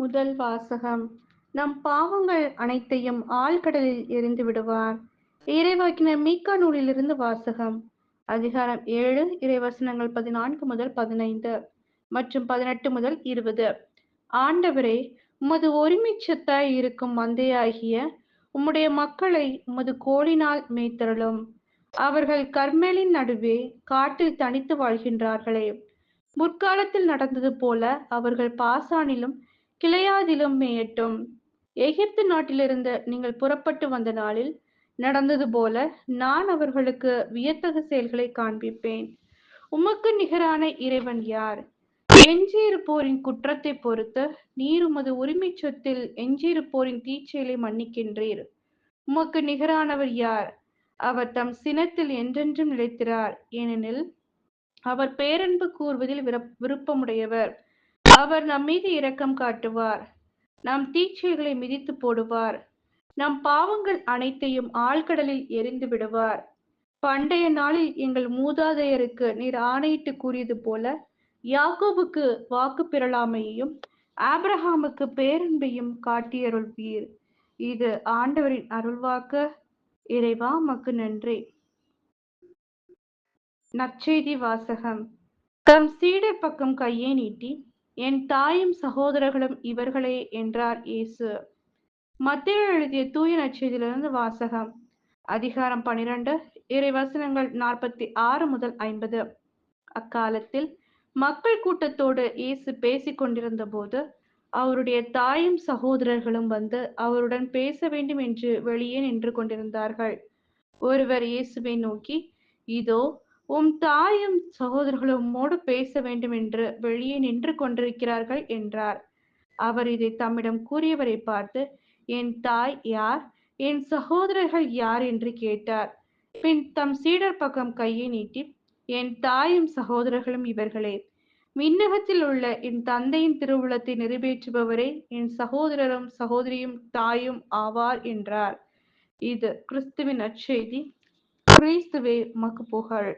முதல் வாசகம். நம் பாவங்கள் அனைத்தையும் ஆழ்கடலில் எரிந்து விடுவார். இறைவாக்கின மீக்கா நூலிலிருந்து வாசகம். அதிகாரம் ஏழு இறைவசனங்கள் பதினான்கு முதல் பதினைந்து மற்றும் பதினெட்டு முதல் இருபது. ஆண்டவரே உமது ஒருமிச்சத்தாய் இருக்கும் மந்தையாகிய உம்முடைய மக்களை உமது கோளினால் மேய்த்தருளும். அவர்கள் கர்மேலின் நடுவே காட்டில் தனித்து வாழ்கின்றார்களே. முற்காலத்தில் நடந்தது போல அவர்கள் பாசானிலும் கிளையாதிலும் மேயட்டும். எகிப்து நாட்டிலிருந்து நீங்கள் புறப்பட்டு வந்த நாளில் நடந்தது போல நான் அவர்களுக்கு வியத்தகு செயல்களை காண்பிப்பேன். உமக்கு நிகரான இறைவன் யார்? எஞ்சியிருப்போரின் குற்றத்தை பொறுத்து நீர் உமது உரிமை சொத்தில் எஞ்சியிருப்போரின் தீச்செயலை மன்னிக்கின்றீர். உமக்கு நிகரானவர் யார்? அவர் தம் சினத்தில் என்றென்றும் நிலைத்திறார் ஏனெனில் அவர் பேரன்பு கூறுவதில் விருப்பமுடையவர். அவர் நம் மீது இரக்கம் காட்டுவார். நம் தீட்சைகளை மிதித்து போடுவார். நம் பாவங்கள் அனைத்தையும் ஆழ்கடலில் எரிந்து விடுவார். பண்டைய நாளில் எங்கள் மூதாதையருக்கு நீர் ஆணையிட்டு கூறியது போல யாக்கோபுக்கு வாக்கு பிறழாமையையும் ஆப்ரஹாமுக்கு பேரன்பையும் காட்டியருள்வீர். இது ஆண்டவரின் அருள்வாக்கு. இறைவா மக்கு நன்றி. நற்செய்தி வாசகம். தம் சீடர் பக்கம் கையை நீட்டி என் தாயும் சகோதரர்களும் இவர்களே என்றார் இயேசு. மத்திய எழுதிய தூய நற்செய்தியிலிருந்து வாசகம். அதிகாரம் பனிரெண்டு இறைவசனங்கள் நாற்பத்தி ஆறு முதல் ஐம்பது. அக்காலத்தில் மக்கள் கூட்டத்தோடு இயேசு பேசிக் கொண்டிருந்த போது அவருடைய தாயும் சகோதரர்களும் வந்து அவருடன் பேச வேண்டும் என்று வெளியே நின்று கொண்டிருந்தார்கள். ஒருவர் இயேசுவை நோக்கி இதோ உம் தாயும் சகோதரர்களும் உம்மோடு பேச வேண்டும் என்று வெளியே நின்று கொண்டிருக்கிறார்கள் என்றார். அவர் இதை தம்மிடம் கூறியவரை பார்த்து என் தாய் யார்? என் சகோதரர்கள் யார்? என்று கேட்டார். பின் தம் சீடர் பக்கம் கையை நீட்டி என் தாயும் சகோதரர்களும் இவர்களே விண்ணகத்தில் உள்ள என் தந்தையின் திருவுளத்தை நிறைவேற்றுபவரே என் சகோதரரும் சகோதரியும் தாயும் ஆவார் என்றார். இது கிறிஸ்துவின் அச்செய்தி கிறிஸ்துவே மக்கு புகழ்.